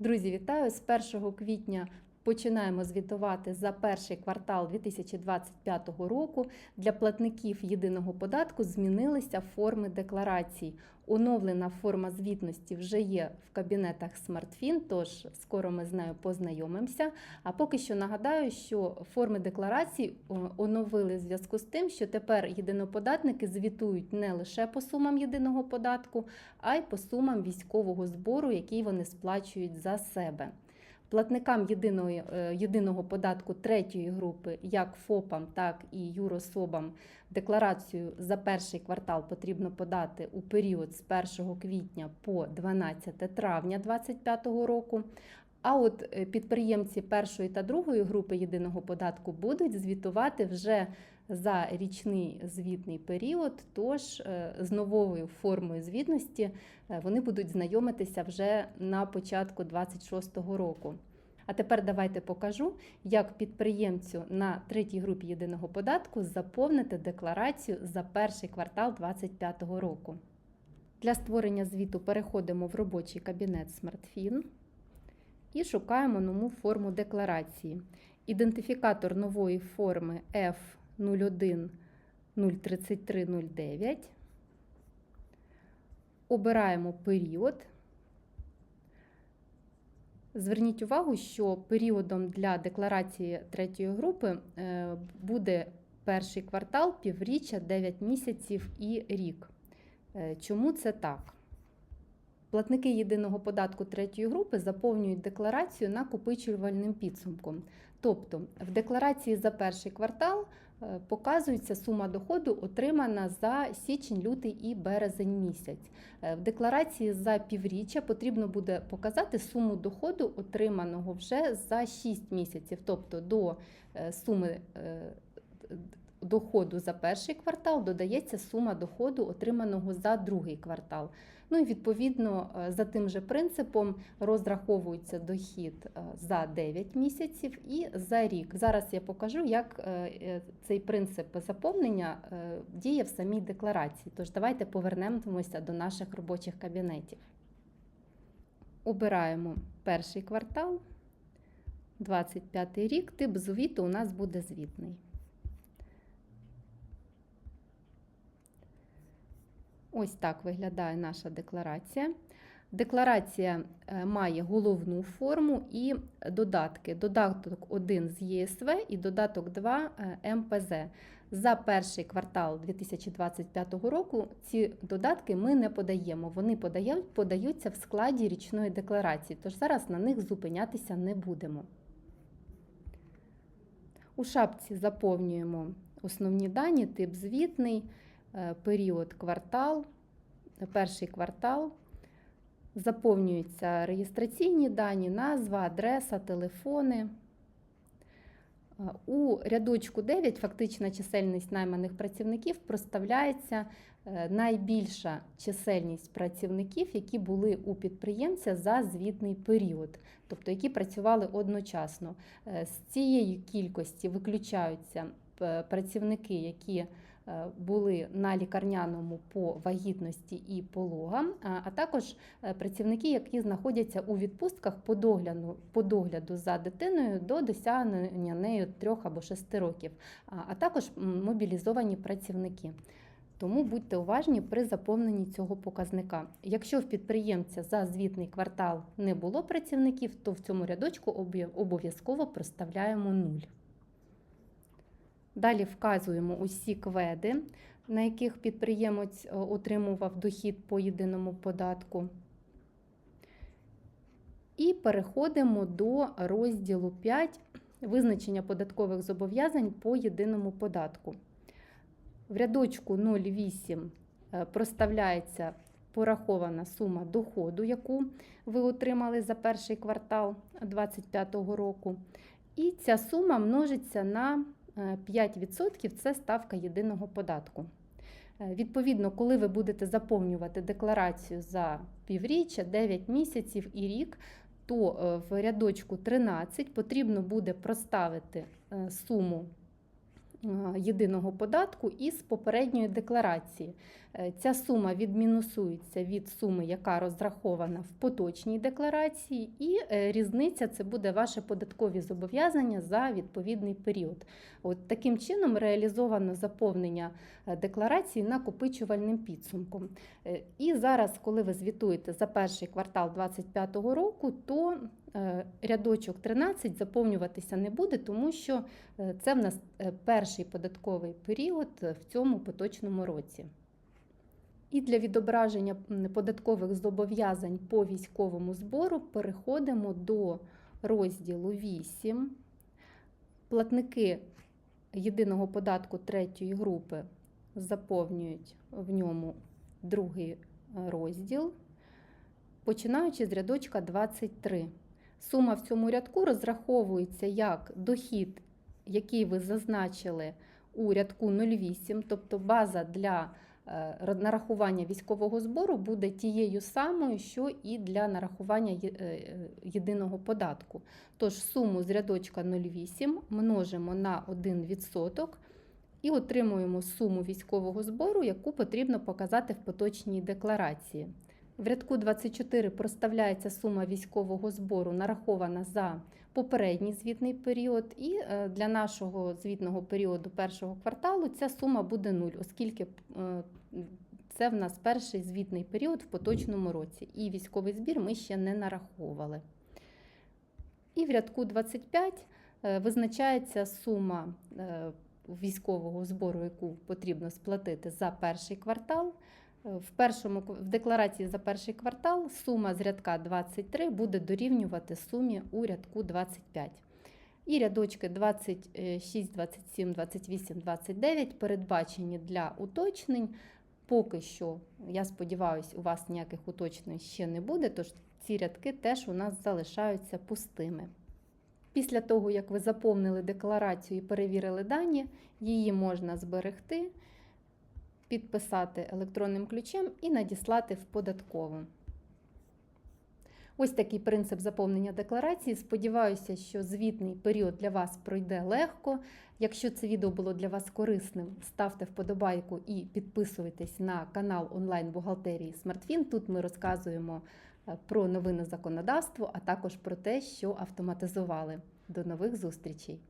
Друзі, вітаю! З 1 квітня починаємо звітувати за перший квартал 2025 року. Для платників єдиного податку змінилися форми декларацій. Оновлена форма звітності вже є в кабінетах SmartFin, тож скоро ми з нею познайомимося. А поки що нагадаю, що форми декларацій оновили в зв'язку з тим, що тепер єдиноподатники звітують не лише по сумам єдиного податку, а й по сумам військового збору, який вони сплачують за себе. Платникам єдиної, е, єдиного податку третьої групи, як ФОПам, так і юрособам, декларацію за перший квартал потрібно подати у період з 1 квітня по 12 травня 2025 року. А от е, підприємці першої та другої групи єдиного податку будуть звітувати вже за річний звітний період. Тож е, з новою формою звітності е, вони будуть знайомитися вже на початку 2026 року. А тепер давайте покажу, як підприємцю на третій групі єдиного податку заповнити декларацію за перший квартал 2025 року. Для створення звіту переходимо в робочий кабінет і шукаємо нову форму декларації. Ідентифікатор нової форми F01 03309. Обираємо період. Зверніть увагу, що періодом для декларації третьої групи е, буде перший квартал, півріччя, 9 місяців і рік. Е, Чому це так? Платники єдиного податку третьої групи заповнюють декларацію накопичувальним підсумком. Тобто в декларації за перший квартал е, показується сума доходу, отримана за січень, лютий і березень місяць. Е, В декларації за півріччя потрібно буде показати суму доходу, отриманого вже за 6 місяців, тобто до е, суми доходу за перший квартал додається сума доходу, отриманого за другий квартал. Ну і відповідно е, за тим же принципом розраховується дохід е, за 9 місяців і за рік. Зараз я покажу, як е, цей принцип заповнення діє в самій декларації. Тож давайте повернемося до наших робочих кабінетів. Обираємо перший квартал, 25 рік. Тип звіту у нас буде звітний. Ось так виглядає наша декларація. Декларація е, має головну форму і додатки. Додаток 1 з ЄСВ і додаток 2 е, МПЗ. За перший квартал 2025 року ці додатки ми не подаємо. Вони подаються в складі річної декларації, тож зараз на них зупинятися не будемо. У шапці заповнюємо основні дані, тип звітний, період квартал, перший квартал. Заповнюються реєстраційні дані, назва, адреса, телефони. Е, У рядочку 9 фактична чисельність найманих працівників проставляється е, найбільша чисельність працівників, які були у підприємця за звітний період, тобто які працювали одночасно. Е, З цієї кількості виключаються е, працівники, які е, були на лікарняному по вагітності і пологам, а- також е, працівники, які знаходяться у відпустках по догляду, по догляду за дитиною до досягнення нею трьох або шести років, а також мобілізовані працівники. Тому будьте уважні при заповненні цього показника. Якщо в підприємця за звітний квартал не було працівників, то в цьому рядочку обов'язково проставляємо 0. Далі вказуємо усі кведи, на яких підприємець е, отримував дохід по єдиному податку. І переходимо до розділу 5 визначення податкових зобов'язань по єдиному податку. В рядочку 08 е, проставляється порахована сума доходу, яку ви отримали за перший квартал 2025 року. І ця сума множиться на 5%, це ставка єдиного податку. Е, Відповідно, коли ви будете заповнювати декларацію за півріччя, 9 місяців і рік, то е, в рядочку 13 потрібно буде проставити е, суму е, єдиного податку із попередньої декларації. Е, Ця сума відмінусується від суми, яка розрахована в поточній декларації, і е, різниця це буде ваше податкові зобов'язання за відповідний період. От таким чином реалізовано заповнення е, декларації накопичувальним підсумком. І зараз, коли ви звітуєте за перший квартал 2025 року, то рядочок 13 заповнюватися не буде, тому що це в нас перший податковий період в цьому поточному році. І для відображення податкових зобов'язань по військовому збору переходимо до розділу 8. Платники єдиного податку третьої групи заповнюють в ньому другий е, розділ, починаючи з рядочка 23. Сума в цьому рядку розраховується як дохід, який ви зазначили у рядку 08, тобто база для нарахування військового збору буде тією самою, що і для нарахування е, е, єдиного податку. Тож суму з рядочка 08 множимо на 1% і отримуємо суму військового збору, яку потрібно показати в поточній декларації. В рядку 24 проставляється сума військового збору, нарахована за попередній звітний період, і е, для нашого звітного періоду першого кварталу ця сума буде 0, оскільки е, це в нас перший звітний період в поточному році, і військовий збір ми ще не нараховували. І в рядку 25 е, визначається сума військового збору, яку потрібно сплатити за перший квартал. В, першому, в декларації за перший квартал сума з рядка 23 буде дорівнювати сумі у рядку 25. І рядочки 26, 27, 28, 29 передбачені для уточнень. Поки що, я сподіваюся, у вас ніяких уточнень ще не буде, тож ці рядки теж у нас залишаються пустими. Після того, як ви заповнили декларацію і перевірили дані, її можна зберегти, підписати електронним ключем і надіслати в податкову. Ось такий принцип заповнення декларації. Сподіваюся, що звітний період для вас пройде легко. Якщо це відео було для вас корисним, ставте вподобайку і підписуйтесь на канал онлайн-бухгалтерії SmartFin. Тут ми розказуємо е, про новини законодавства, а також про те, що автоматизували. До нових зустрічей!